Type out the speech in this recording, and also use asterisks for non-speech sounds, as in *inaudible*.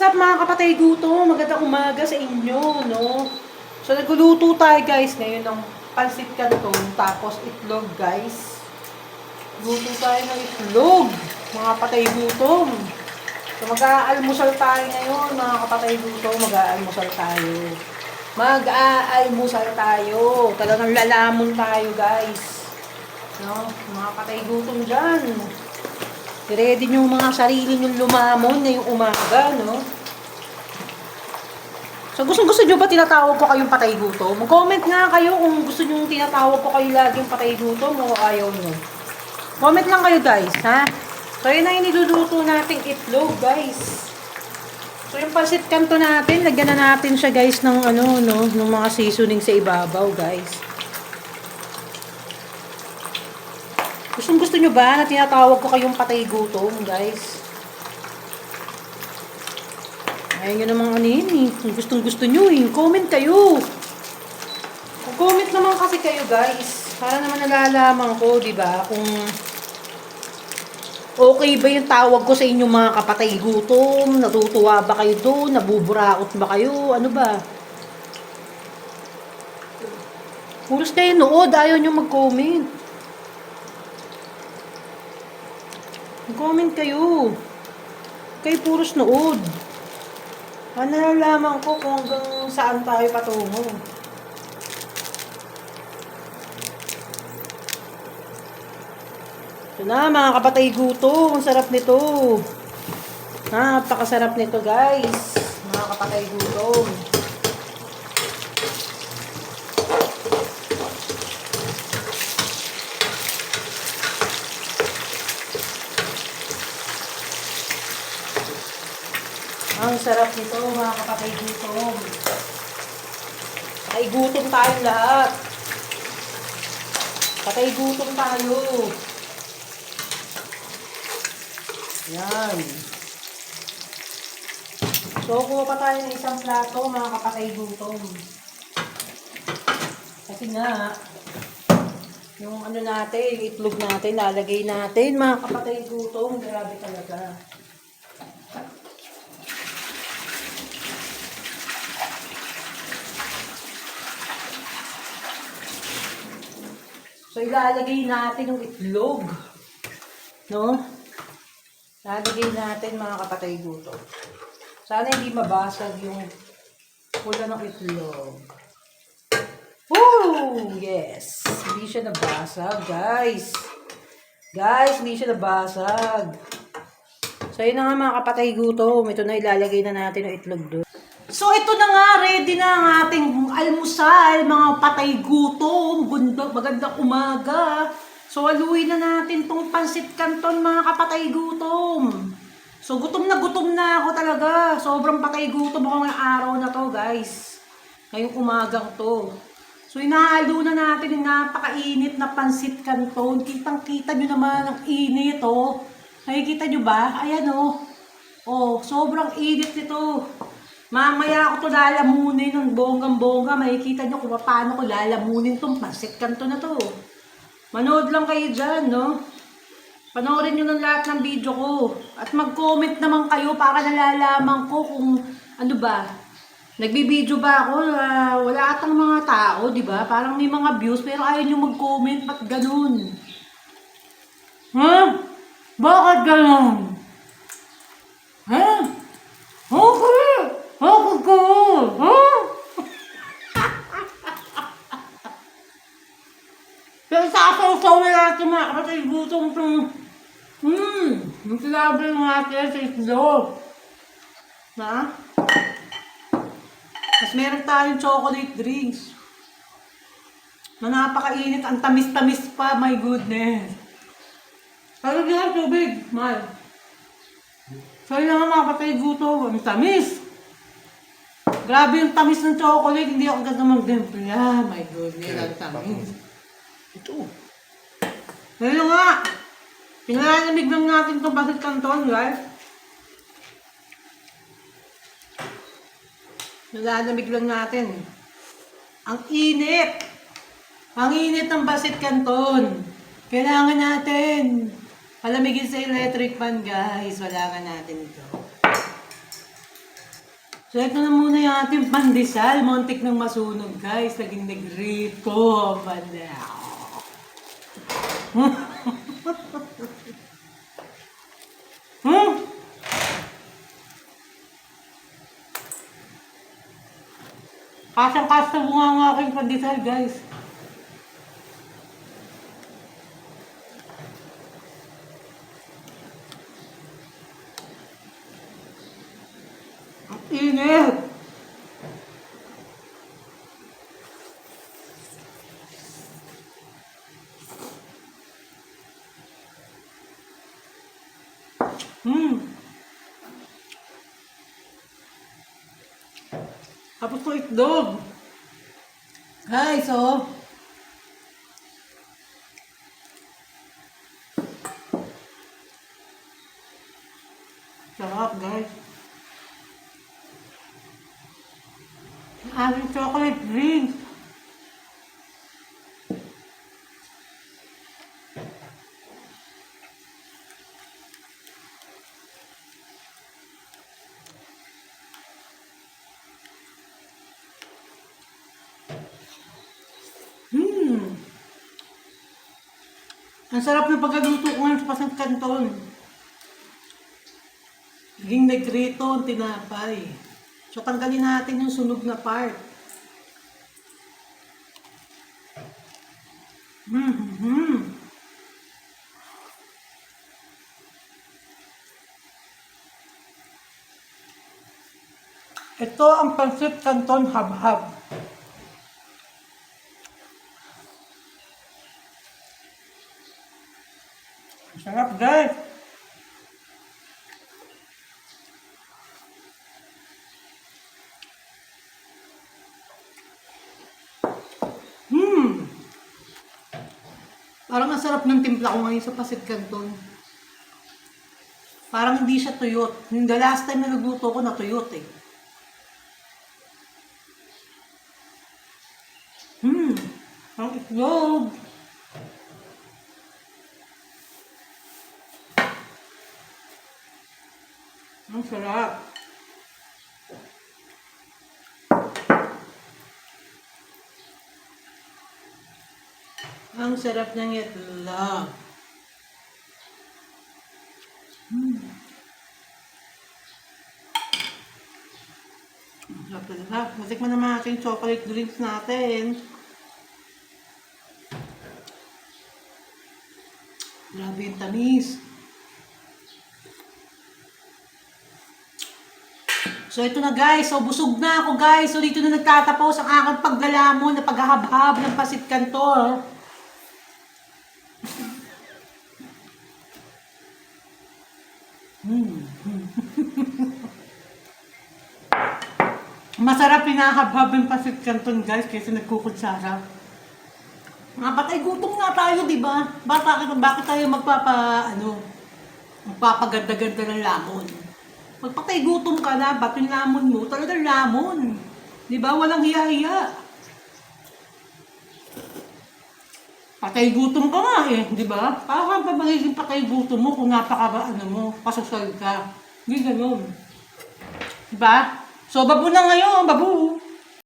What's up mga kapatay guto? Magandang umaga sa inyo, no? So nagluluto tayo guys ngayon ng pansit canton tapos itlog guys. Luto tayo ng itlog, mga kapatay gutom. So mag-aalmusal tayo ngayon mga kapatay gutom, mag-aalmusal tayo. Mag-aalmusal tayo. Talagang lalamon tayo guys. No? Mga kapatay gutom dyan. I-ready nyo mga sarili nyo lumamon ngayong umaga, no? So, gusto-gusto nyo ba tinatawag ko kayong patay gutom? Mag-comment nga kayo kung gusto nyo tinatawag ko kayo laging patay gutom o ayaw nyo. Comment lang kayo, guys, ha? So, yun na yung niluluto nating itlog, guys. So, yung pansit kanto natin, lagyan na natin siya, guys, ng ano, no, ng mga seasoning sa ibabaw, guys. Gustong gusto nyo ba na tinatawag ko kayong patay gutom, guys? Ayaw nyo namang ano yun eh. Kung gustong gusto nyo eh. Comment kayo. Comment naman kasi kayo, guys. Para naman nalalaman ko, di ba? Kung okay ba yung tawag ko sa inyo mga kapatay gutom? Natutuwa ba kayo doon? Nabuburaot ba kayo? Ano ba? Puros kayo nood. Ayaw nyo mag-comment. Comment kayo. Kayo puros nood. Ah, nalalaman ko kung hanggang saan tayo patungo. Ito na, mga kapatay guto. Ang sarap nito. Napakasarap nito, guys. Mga kapatay guto. Ang sarap nito, mga kapatay gutom. Patay gutom lahat. Patay gutom tayo. Yan. So, kuha pa tayo ng isang plato, mga kapatay gutom. Kasi nga, yung ano natin, yung itlog natin, lalagay natin, mga kapatay gutom. Grabe talaga. So, ilalagay natin yung itlog. No? Lalagay natin mga kapatay guto. Sana hindi mabasag yung pula ng itlog. Woo! Yes! Hindi siya nabasag, guys. Guys, hindi siya nabasag. So, yun na nga mga kapatay gutom. Ito na ilalagay na natin yung itlog doon. So, ito na nga, ready na ang ating almusal, mga patay gutom, gunda, magandang umaga. So, aluin na natin tong pansit canton, mga kapatay gutom. So, gutom na gutom na ako talaga. Sobrang patay gutom ako ngayong araw na to, guys. Ngayong umagang to. So, inahalo na natin yung napakainit na pansit canton. Kitang-kita nyo naman ang init, oh. Nakikita nyo ba? Ayan, oh. Oh, sobrang init nito. Mamaya ako to lalamunin ng bonggang-bongga. Makikita nyo kung paano ko lalamunin tong pansit kanto na to. Manood lang kayo dyan, no? Panoorin nyo ng lahat ng video ko. At mag-comment naman kayo para nalalaman ko kung ano ba. Nagbibideo ba ako? Ah, wala atang mga tao, di ba? Parang may mga views pero ayaw nyo mag-comment. Ba't ganun? Ha? Bakit ganun? Ha? Okay! Ako ko! Ha? Pero sasaw-sawin natin mga kapatid, gutom itong... Hmm, yung sinabi natin sa itlog. Ha? Mas meron tayong chocolate drinks. Na napakainit, ang tamis-tamis pa, my goodness. Pero di ang tubig, mahal. So yun nga mga kapatid, gutom, ang tamis. Grabe yung tamis ng chocolate, hindi ako ganda mag-dimpla. My goodness, ang tamis. Ito. Ngayon nga, pinalamig lang natin itong basit kanton, guys. Nilalamig lang natin. Ang init! Ang init ng basit kanton. Kailangan natin. Palamigin sa electric fan, guys. Wala natin ito. So, ito na muna yung ating pandesal. Montik ng masunog, guys. Naging negrito. Banda. Hmm? Kasang-kasa bunga ang aking pandesal, guys. Init! Hmm. Tapos ko itlog. Guys, oh. Sarap, guys. Ang aming chocolate drink. Hmm. Ang sarap ng pagkaluto ko ngayon sa kanton. Naging negrito ang tinapay. So, tanggalin natin yung sunog na part. Mm-hmm. Ito ang pansit canton habhab. Sarap guys! Hmm! Parang ang ng timpla ko ngayon sa pasit canton. Parang hindi siya tuyot. Yung the last time na nagluto ko na tuyot eh. Hmm! Ang itlog! Ang sarap. Ang sarap ng itlog. Hmm. Sarap talaga. Matikman naman natin yung chocolate drinks natin. Grabe yung tamis. So ito na guys, so busog na ako guys. So dito na nagtatapos ang aking paglalamon na paghahabhab ng pasit kantor. Hmm. *laughs* Masarap pinahabhab ng pasit kanton guys kaysa nagkukutsara. Mga patay gutom nga tayo, di ba? Bakit, bakit tayo magpapa, ano, magpapaganda-ganda ng lamon? Magpatay gutom ka na, ba't yung lamon mo? Talagang lamon. Di ba? Walang hiya-hiya. Patay gutom ka nga eh, di ba? Parang pa magiging patay gutom mo kung napaka, ano mo, pasosal ka. Hindi ganun. Di ba? So, babu na ngayon, babu!